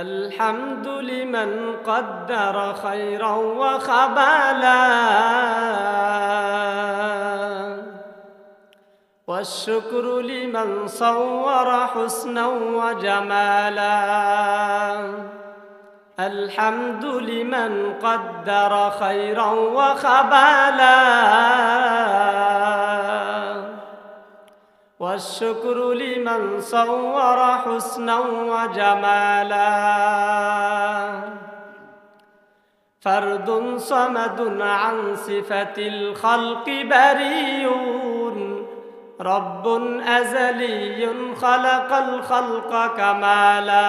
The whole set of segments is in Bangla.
الحمد لمن قدر خيرا وخبالا والشكر لمن صور حسنا وجمالا الحمد لمن قدر خيرا وخبالا والشكر لمن صور حسنا وجمالا. فرد صمد عن صفة الخلق بريون رب أزلي خلق الخلق كمالا.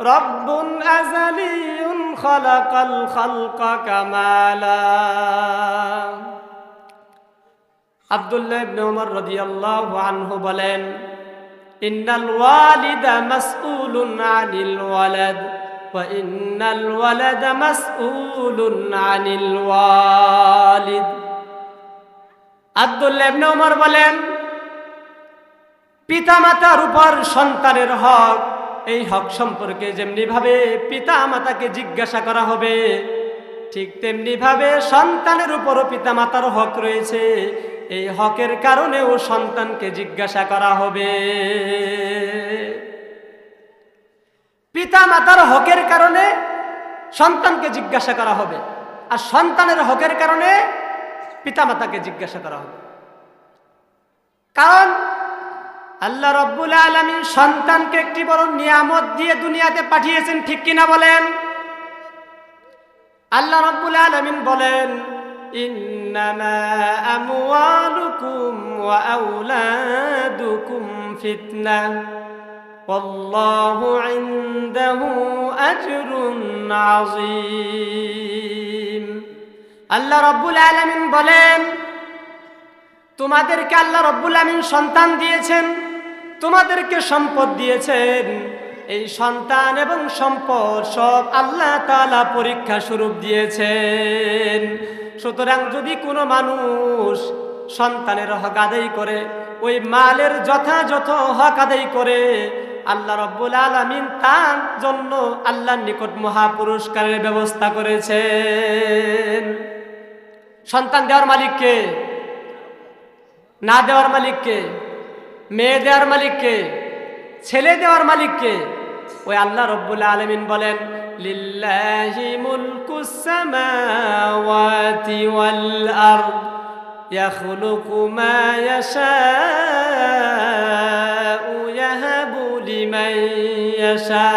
رب أزلي خلق الخلق كمالا. আবদুল্লাহ ইবনে বলেন, ইন্নাল ওয়ালিদা ইন্নাল বলেন, পিতামাতার উপর সন্তানের হক, এই হক সম্পর্কে যেমনি ভাবে পিতা মাতাকে জিজ্ঞাসা করা হবে, ঠিক তেমনি ভাবে সন্তানের উপরও পিতা মাতার হক রয়েছে। এই হকের কারণেও সন্তানকে জিজ্ঞাসা করা হবে। পিতা মাতার হকের কারণে সন্তানকে জিজ্ঞাসা করা হবে। আর সন্তানের হকের কারণে পিতা মাতাকে জিজ্ঞাসা করা হবে। কারণ আল্লাহ রব্বুল আলমী সন্তানকে একটি বড় নিয়ামত দিয়ে দুনিয়াতে পাঠিয়েছেন, ঠিক কিনা বলেন? আল্লাহ রব্বুল আলমিন বলেন إنما أموالكم وأولادكم فتنة والله عنده أجر عظيم আল্লাহ রব্বুল আলমিন বলেন তোমাদেরকে আল্লাহ রব্বুল আলমিন সন্তান দিয়েছেন তোমাদেরকে সম্পদ দিয়েছেন এই সন্তান এবং সম্পদ সব আল্লাহ তালা পরীক্ষা স্বরূপ দিয়েছেন সুতরাং যদি কোনো মানুষ সন্তানের হক আদায় করে, ওই মালের যথাযথ হক আদায় করে, আল্লাহ রব্বুল আলমিন তার জন্য আল্লাহর নিকট মহাপুরস্কারের ব্যবস্থা করেছেন। সন্তান দেওয়ার মালিককে না দেওয়ার মালিককে মেয়ে দেওয়ার মালিককে ছেলে দেওয়ার মালিককে ওই আল্লাহ রব্বুল আলমিন বলেন লিল্লাহি মুলকুস সামাওয়াতি ওয়াল আরদ ইয়াখলুকু মা ইয়াশাউ ইয়াহাবু লিমান ইয়াশা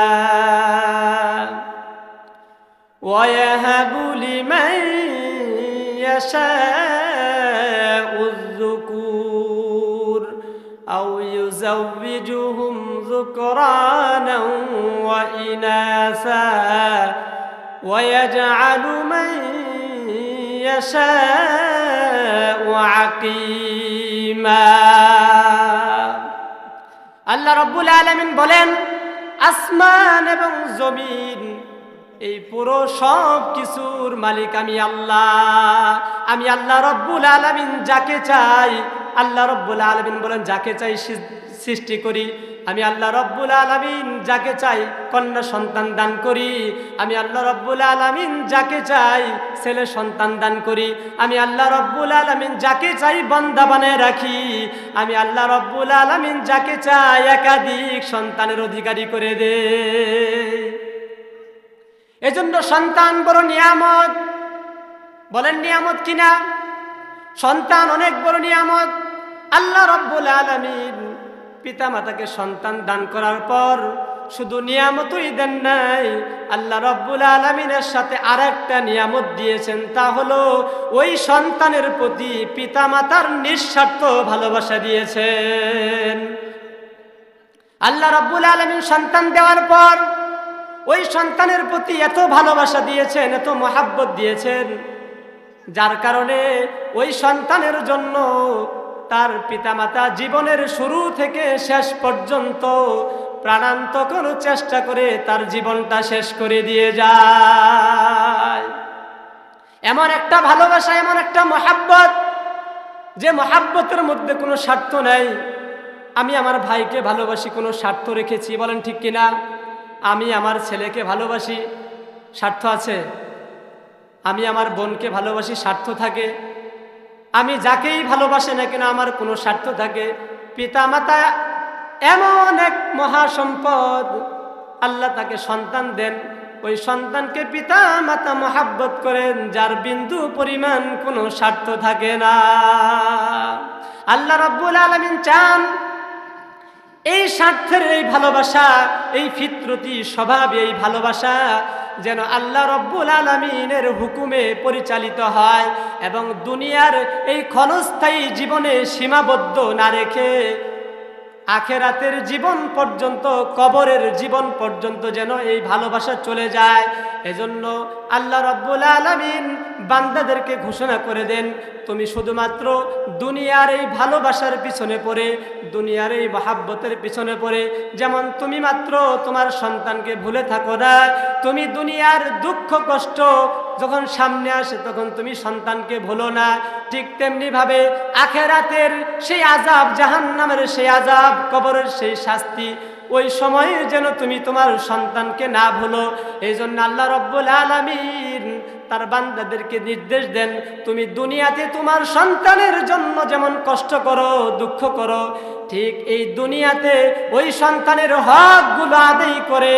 ويهب لمن يشاء الذكور أو يزوجهم ذكرانا وإناثا ويجعل من يشاء عقيما আল্লাহ রব্বুল আলমিন বলেন আসমান এবং জমিন এই পুরো সব কিছুর মালিক আমি আল্লাহ আমি আল্লাহ রব্বুল আলমিন যাকে চাই আল্লাহ রব্বুল আলমিন বলেন যাকে চাই সৃষ্টি করি আমি আল্লাহ রব্বুল আলমিন যাকে চাই কন্যা সন্তান দান করি, আমি আল্লাহ রব্বুল আলমিন যাকে চাই ছেলে সন্তান দান করি, আমি আল্লাহ রব্বুল আলমিন যাকে চাই বন্দা বানায় রাখি, আমি আল্লাহ রব্বুল আলমিন যাকে চাই একাধিক সন্তানের অধিকারী করে দে। এজন্য সন্তান বড় নিয়ামত। বলেন নিয়ামত কিনা? সন্তান অনেক বড় নিয়ামত। আল্লাহ রব্বুল আলমিন পিতা মাতাকে সন্তান দান করার পর শুধু নিয়ামতই দেন নাই, আল্লাহ রব্বুল আলমিনের সাথে আর একটা নিয়ামত দিয়েছেন, তা হলো ওই সন্তানের প্রতি পিতা মাতার নিঃস্বার্থ ভালোবাসা দিয়েছেন। আল্লাহ রব্বুল আলমিন সন্তান দেওয়ার পর ওই সন্তানের প্রতি এত ভালোবাসা দিয়েছেন, এত মহাব্বত দিয়েছেন, যার কারণে ওই সন্তানের জন্য তার পিতামাতা জীবনের শুরু থেকে শেষ পর্যন্ত প্রাণান্ত কোনো চেষ্টা করে তার জীবনটা শেষ করে দিয়ে যায়। এমন একটা ভালোবাসা, এমন একটা মহাব্বত, যে মহাব্বতের মধ্যে কোনো স্বার্থ নাই। আমি আমার ভাইকে ভালোবাসি, কোনো স্বার্থ রেখেছি, বলেন ঠিক কিনা? আমি আমার ছেলেকে ভালোবাসি, স্বার্থ আছে। আমি আমার বোনকে ভালোবাসি, স্বার্থ থাকে। আমি যাকেই ভালোবাসে না কেন, আমার কোনো স্বার্থ থাকে। পিতা মাতা এমন এক মহাসম্পদ। আল্লাহ তাকে সন্তান দেন। ওই সন্তানকে পিতা মাতা মহাব্বত করেন, যার বিন্দু পরিমাণ কোনো স্বার্থ থাকে না। আল্লাহ রব্বুল আলমিন চান এই স্বার্থের এই ভালোবাসা, এই ফিতরতি স্বভাব, এই ভালোবাসা যেন আল্লাহ রব্বুল আলমিনের হুকুমে পরিচালিত হয় এবং দুনিয়ার এই ক্ষণস্থায়ী জীবনে সীমাবদ্ধ না রেখে আখেরাতের জীবন পর্যন্ত, কবরের জীবন পর্যন্ত যেন এই ভালোবাসা চলে যায়। এজন্য আল্লাহ রব্বুল আলমিন বান্দাদেরকে ঘোষণা করে দেন তুমি শুধুমাত্র দুনিয়ার এই ভালোবাসার পিছনে পড়ে, দুনিয়ার এই মহাব্বতের পিছনে পড়ে। যেমন তুমি মাত্র তোমার সন্তানকে ভুলে থাকো না, তুমি দুনিয়ার দুঃখ, কষ্ট যখন সামনে আসে তখন তুমি সন্তানকে ভুলো না। ঠিক তেমনিভাবে আখেরাতের সেই আজাব জাহান নামের সেই আজাব কবরের সেই শাস্তি, ওই সময়ে যেন তুমি তোমার সন্তানকে না ভুলো। এই জন্য আল্লাহ রব্বুল আলমিন তার বান্দাদেরকে নির্দেশ দেন তুমি দুনিয়াতে তোমার সন্তানের জন্য যেমন কষ্ট করো দুঃখ করো ঠিক এই দুনিয়াতে ওই সন্তানের হকগুলো আদায় করে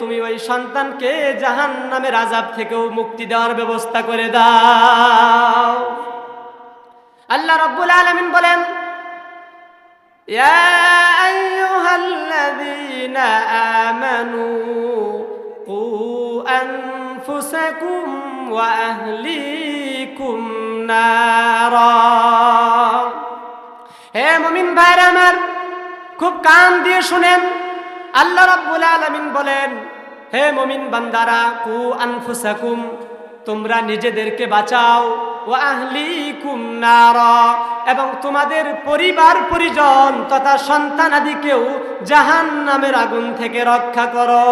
তুমি ওই সন্তানকে জাহান নামের আজাব থেকেও মুক্তি দেওয়ার ব্যবস্থা করে দাও আল্লাহ রব্বুল আলমিন বলেন يا أيها الذين آمنوا قوا أنفسكم ওয়াহলিকুম নারা হে মুমিন ভাইরা আমার, খুব কান দিয়ে শুনেন। আল্লাহ রব্বুল আলমিন বলেন, হে মমিন বান্দারা, কু আনফুসাকুম, তোমরা নিজেদেরকে বাঁচাও। ও আহলিকুম নারা, এবং তোমাদের পরিবার, পরিজন তথা সন্তানাদিকেও জাহান নামের আগুন থেকে রক্ষা করো।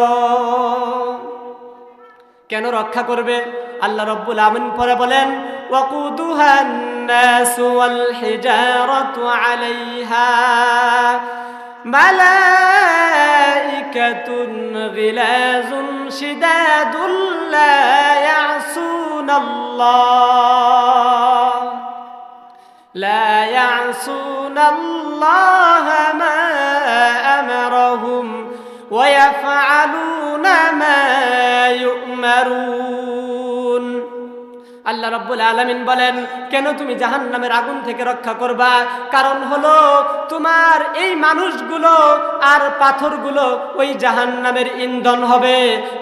কেন রক্ষা করবে? আল্লাহ রব্বুল আমিন পরে বলেন وقودها الناس والحجارة عليها ملائكة غلاظ شداد لا يعصون الله لا يعصون الله ما أمرهم ويفعلون ما يؤمرون আল্লাহ রব্বুল আলমিন বলেন, কেন তুমি জাহান নামের আগুন থেকে রক্ষা করবা? কারণ হলো, তোমার এই মানুষগুলো আর পাথরগুলো ওই জাহান নামের ইন্ধন হবে।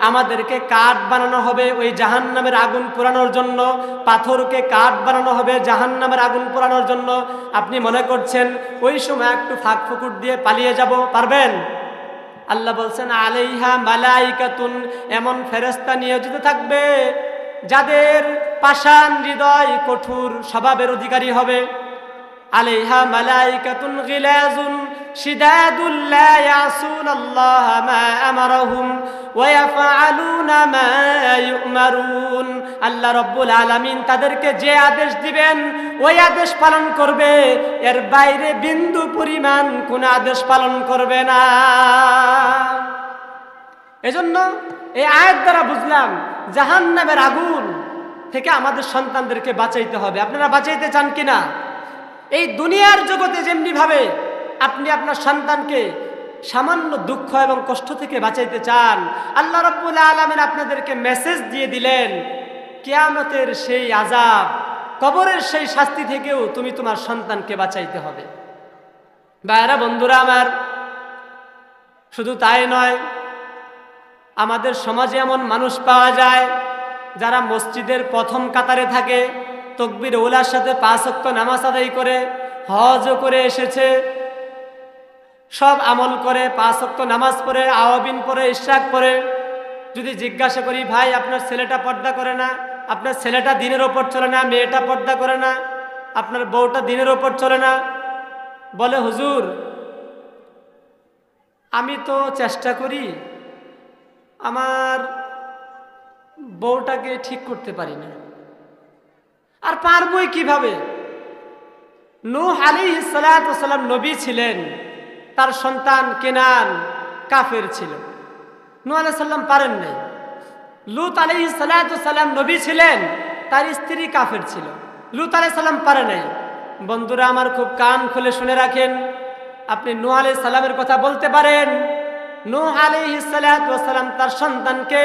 আমাদেরকে কাঠ বানানো হবে ওই জাহান নামের আগুন পোড়ানোর জন্য। পাথরকে কাঠ বানানো হবে জাহান নামের আগুন পোড়ানোর জন্য। আপনি মনে করছেন, ওই সময় একটু ফাঁক ফুকুর দিয়ে পালিয়ে যাব, পারবেন? আল্লাহ বলছেন, আলাইহা মালাইকাতুন, এমন ফেরেস্তা নিয়োজিত থাকবে যাদের পাষাণ হৃদয় কঠোর স্বভাবের অধিকারী হবে। আলাইহা মালাইকাতুন গিলাজুন মা আমারহুম আল্লাহ আলামিন তাদেরকে যে আদেশ দিবেন, ওই আদেশ পালন করবে। এর বাইরে বিন্দু পরিমাণ কোন আদেশ পালন করবে না। এজন্য এই আয়াত দ্বারা বুঝলাম জাহান নামের আগুন থেকে আমাদের সন্তানদেরকে বাঁচাইতে হবে। আপনারা বাঁচাইতে চান কিনা? এই দুনিয়ার জগতে যেমনি ভাবে আপনি আপনার সন্তানকে সামান্য দুঃখ এবং কষ্ট থেকে বাঁচাইতে চান, আল্লাহ রব্বুল আলমেন আপনাদেরকে মেসেজ দিয়ে দিলেন, কেয়ামতের সেই আজাব কবরের সেই শাস্তি থেকেও তুমি তোমার সন্তানকে বাঁচাইতে হবে। বাইরা বন্ধুরা আমার, শুধু তাই নয় আমাদের সমাজে এমন মানুষ পাওয়া যায় যারা মসজিদের প্রথম কাতারে থাকে, তকবির ওলার সাথে পাঁচ অক্ত নামাজ আদায় করে, হজও করে এসেছে। সব আমল করে, পাঁচ অক্ত নামাজ পড়ে, আওয়াবিন পরে ইশাক পরে যদি জিজ্ঞাসা করি, ভাই, আপনার ছেলেটা পর্দা করে না? আপনার ছেলেটা দিনের ওপর চলে না? মেয়েটা পর্দা করে না? আপনার বউটা দিনের ওপর চলে না? বলে, হুজুর, আমি তো চেষ্টা করি আমার বউটাকে ঠিক করতে পারি না আর পারবই কীভাবে? নূহ আলী সালাম নবী ছিলেন, তার সন্তান কেনান কাফের ছিল। নু সাল্লাম পারেন নাই। লুত আলাই সালাম নবী ছিলেন, তার স্ত্রী কাফের ছিল। লুত আলাই সাল্লাম পারে নাই। বন্ধুরা, আমার খুব কান খুলে শুনে রাখেন। আপনি নু আলাই সাল্লামের কথা বলতে পারেন। নু আলাই সালাম তার সন্তানকে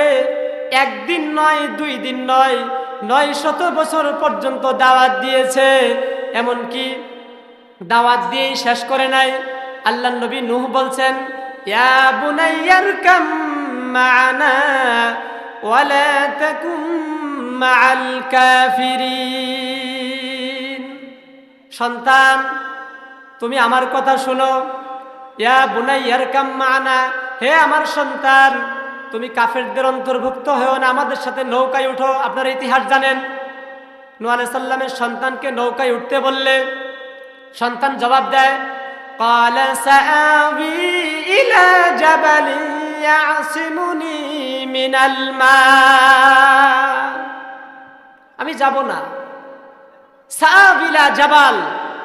একদিন নয়, দুই দিন নয় নয় শত বছর পর্যন্ত দাওয়াত দিয়েছে। এমনকি দাওয়াত দিয়েই শেষ করে নাই। আল্লাহ নবী নুহ বলছেন, ইয়া বুনাইয়ারকাম মা'ানা ওয়ালা তাকুম মা'আল কাফিরিন। সন্তান, তুমি আমার কথা শোনো। ইয়া বুনাইয়ারকাম মা'ানা হে আমার সন্তান, তুমি কাফেরদের অন্তর্ভুক্ত হয়েও না, আমাদের সাথে নৌকায় উঠো, আপনারা ইতিহাস জানেন। নু আলাইসাল্লামের সন্তানকে নৌকায় উঠতে বললে, সন্তান জবাব দেয় আমি যাব না। সাবিলা জাবাল।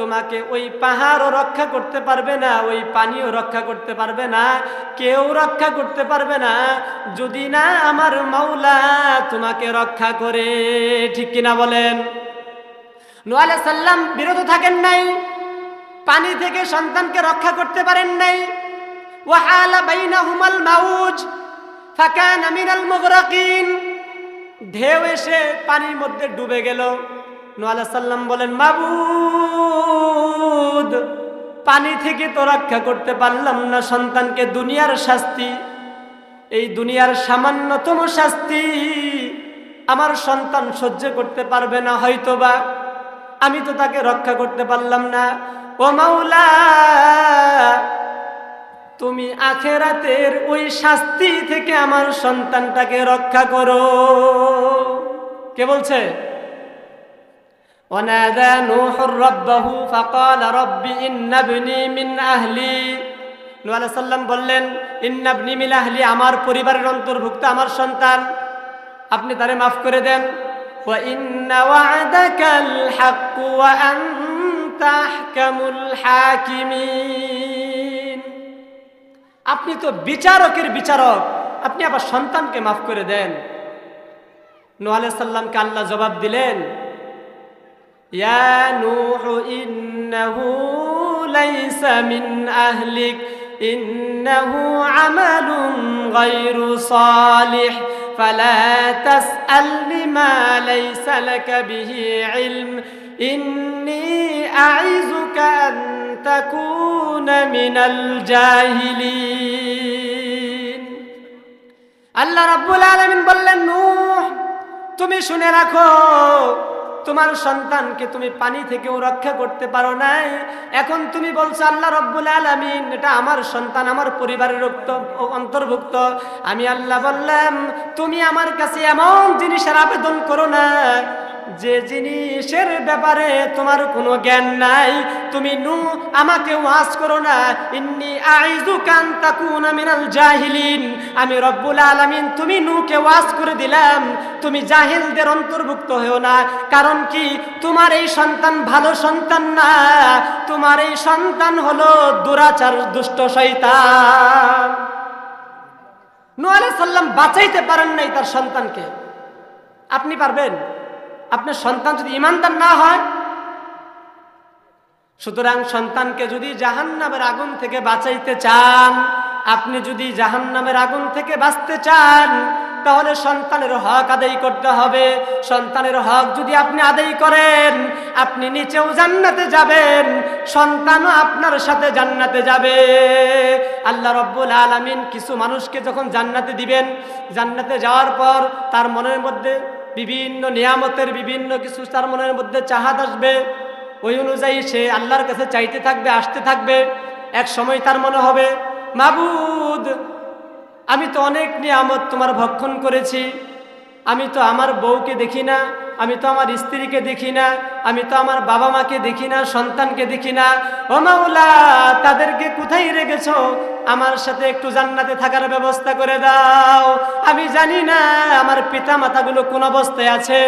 তোমাকে ওই পাহাড়ও রক্ষা করতে পারবে না, ওই পানিও রক্ষা করতে পারবে না, কেউ রক্ষা করতে পারবে না। যদি না আমার মাওলা তোমাকে রক্ষা করে, ঠিক কিনা বলেন? নোয়ালে সাল্লাম বিরত থাকেন নাই, পানি থেকে সন্তানকে রক্ষা করতে পারেন নাই। ওয়াহালা বাইনা হুমাল মাউজ ফাঁকা নামিনাল মুগরাকিন। ঢেউ এসে পানির মধ্যে ডুবে গেল। নোয়ালা সাল্লাম বলেন, মাবুদ, পানি থেকে তো রক্ষা করতে পারলাম না সন্তানকে, দুনিয়ার শাস্তি, এই দুনিয়ার সামান্যতম শাস্তি আমার সন্তান সহ্য করতে পারবে না, হয়তোবা আমি তো তাকে রক্ষা করতে পারলাম না। ও মাওলা, তুমি আখেরাতের ওই শাস্তি থেকে আমার সন্তানটাকে রক্ষা করো। কে বলছে? ونادى نوح ربه فقال رب إن ابني من أهلي নূহ আলাইহিস সালাম বললেন ইন্নাবনি মিন আহলি আমার পরিবারের অন্তর্ভুক্ত আমার সন্তান আপনি তারে মাফ করে দেন ওয়া ইন্না ওয়া'দাকাল হাক্ক ওয়া আনতা আহকামুল হাকিমিন আপনি তো বিচারকের বিচারক আপনি আবার সন্তানকে মাফ করে দেন নোয়ালে সাল্লামকে আল্লাহ জবাব দিলেন ইয়া নূহ ইন্নাহু লাইসা মিন আহলিক ইন্নাহু আমালুন গায়রু সালিহ فلا تسأل ما ليس لك به علم إني أعزك أن تكون من الجاهلين আল্লাহ রাব্বুল আলামিন বললেন নূহ তুমি শুনে রাখো তোমার সন্তানকে তুমি পানি থেকেও রক্ষা করতে পারো নাই। এখন তুমি বলছো, আল্লাহ রব্বুল আলমিন, এটা আমার সন্তান, আমার পরিবারের অন্তর্ভুক্ত। আমি আল্লাহ বললাম, তুমি আমার কাছে এমন জিনিসের আবেদন করো না যে জিনিসের ব্যাপারে তোমার কোনো জ্ঞান নাই, তুমি নু, আমাকে ওয়াজ করো না। ইন্নি আইজু কান তাকুনা মিনাল জাহিলিন। আমি রব্বুল আলামিন, তুমি নুকে ওয়াজ করে দিলাম। তুমি জাহিলদের অন্তর্ভুক্ত হও না। কারণ কি? তোমার এই সন্তান ভালো সন্তান না। তোমার এই সন্তান হলো দুরাচার, দুষ্ট শয়তান। নূহ আলাইহিস সাল্লাম বাঁচাইতে পারেন নাই তার সন্তানকে। আপনি পারবেন? আপনার সন্তান যদি ইমানদার না হয়, সুতরাং সন্তানকে যদি জাহান্নামের আগুন থেকে বাঁচাইতে চান, আপনি যদি জাহান্নামের আগুন থেকে বাঁচতে চান, তাহলে সন্তানের হক আদায় করতে হবে। সন্তানের হক যদি আপনি আদায় করেন, আপনি নিচেও জান্নাতে যাবেন, সন্তানও আপনার সাথে জান্নাতে যাবে। আল্লাহ রব্বুল আলামিন কিছু মানুষকে যখন জান্নাতে দিবেন, জান্নাতে যাওয়ার পর তার মনের মধ্যে বিভিন্ন নিয়ামতের বিভিন্ন কিছু তার মনের মধ্যে চাহাদ আসবে। ওই অনুযায়ী সে আল্লাহর কাছে চাইতে থাকবে, আসতে থাকবে। এক সময় তার মনে হবে, মাবুদ, আমি তো অনেক নিয়ামত তোমার ভক্ষণ করেছি। আমি তো আমার বউকে দেখি না, আমি তো আমার স্ত্রীকে দেখি না, আমি তো আমার বাবা মাকে দেখি না, সন্তানকে দেখি না। ও মাওলা, তাদেরকে কোথায় রেখেছো? আমার সাথে একটু জান্নাতে থাকার ব্যবস্থা করে দাও। আমি জানি না আমার পিতা মাতাগুলো কোন অবস্থায় আছে।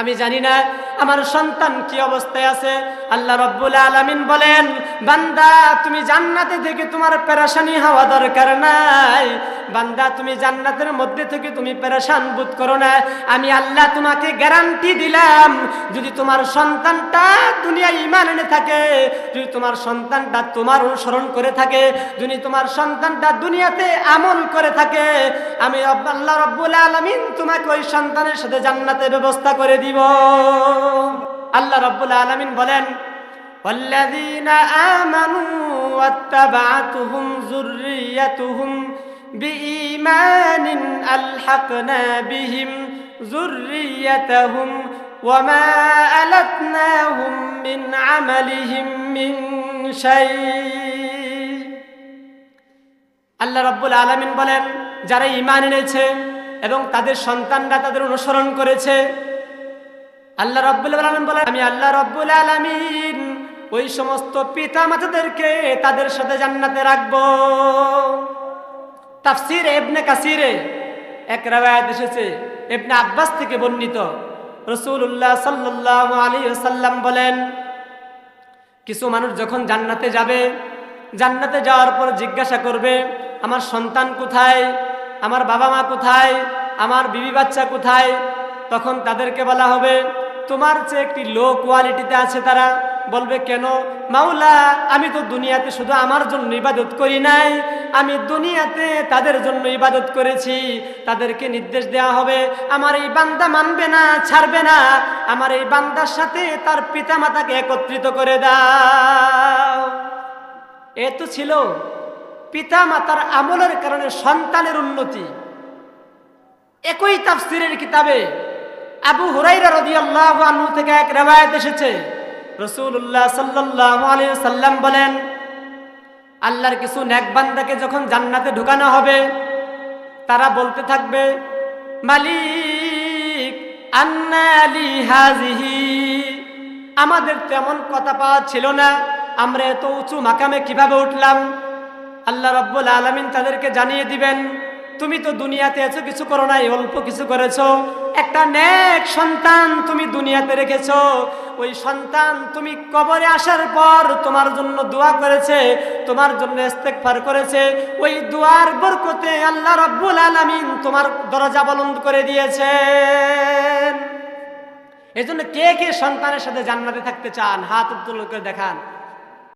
আমি জানি না আমার সন্তান কি অবস্থায় আছে। আল্লাহ রব্বুল আলামিন বলেন, বান্দা, তুমি জান্নাতে থেকে তোমার পেরেশানি হওয়া দরকার নাই। বান্দা তুমি জান্নাতের মধ্যে থেকে তুমি পেরেশান বোধ করো না আমি আল্লাহ তোমাকে গ্যারান্টি দিলাম যদি তোমার সন্তানটা দুনিয়া ইমান এনে থাকে যদি তোমার সন্তানটা তোমার অনুসরণ করে থাকে যদি তোমার সন্তানটা দুনিয়াতে আমল করে থাকে আমি রব্ব- আল্লাহ রব্বুল আলামিন তোমাকে ওই সন্তানের সাথে জান্নাতে ব্যবস্থা করে দিব আল্লাহ রব্বুল আলামিন বলেন والذين آمنوا واتبعتهم ذريتهم بإيمان ألحقنا بهم ذريتهم وما ألتناهم من عملهم من شيء আল্লাহ রব্বুল আলমিন বলেন যারা ইমান এনেছে এবং তাদের সন্তানরা তাদের অনুসরণ করেছে আল্লাহ রব্বুল আলমিন বলেন আমি আল্লাহ রব্বুল আলমিন ওই সমস্ত পিতা মাতাদেরকে তাদের সাথে জান্নাতে রাখবো তাফসির এবনে কাসিরে এক রাবায়াত এসেছে। এবনে আব্বাস থেকে বর্ণিত। রসুল্লাহ সাল্লাহ আলী সাল্লাম বলেন, কিছু মানুষ যখন জান্নাতে যাবে, জান্নাতে যাওয়ার পর জিজ্ঞাসা করবে, আমার সন্তান কোথায়? আমার বাবা মা কোথায়? আমার বিবি বাচ্চা কোথায়? তখন তাদেরকে বলা হবে, তোমার চেয়ে একটি লো কোয়ালিটিতে আছে তারা। বলবে কেন? মাওলা, আমি তো দুনিয়াতে শুধু আমার জন্য ইবাদত করি নাই। আমি দুনিয়াতে তাদের জন্য ইবাদত করেছি। তাদেরকে নির্দেশ দেওয়া হবে। আমার এই বান্দা মানবে না, ছাড়বে না। আমার এই বান্দার সাথে তার পিতা মাতাকে একত্রিত করে দাও। এ তো ছিল পিতা মাতার আমলের কারণে সন্তানের উন্নতি। একই তাফসিরের কিতাবে আবু হুরাইরা রাদিয়াল্লাহু আনহু থেকে এক রেওয়ায়াত এসেছে। রাসূলুল্লাহ সাল্লাল্লাহু আলাইহি সাল্লাম বলেন, আল্লাহর কিছু নেক বান্দাকে যখন জান্নাতে ঢুকানো হবে, তারা বলতে থাকবে, মালিক আন্নালি হাজিহি আমাদের তেমন কথা পাওয়া ছিল না, আমরা এত উঁচু মাকামে কীভাবে উঠলাম? আল্লাহ রব্বুল আলমিন তাদেরকে জানিয়ে দিবেন তুমি তো দুনিয়াতে এসো কিছু করো নাই, অল্প কিছু করেছ। একটা নেক সন্তান তুমি দুনিয়াতে রেখেছো। ওই সন্তান তুমি কবরে আসার পর তোমার জন্য দোয়া করেছে, তোমার জন্য ইস্তেগফার করেছে। ওই দোয়ার বরকতে আল্লাহ রব্বুল আলামিন তোমার দরজা বলন্দ করে দিয়েছেন। এই জন্য কে কে সন্তানের সাথে জান্নাতে থাকতে চান? হাত উত্তোলন করে দেখান।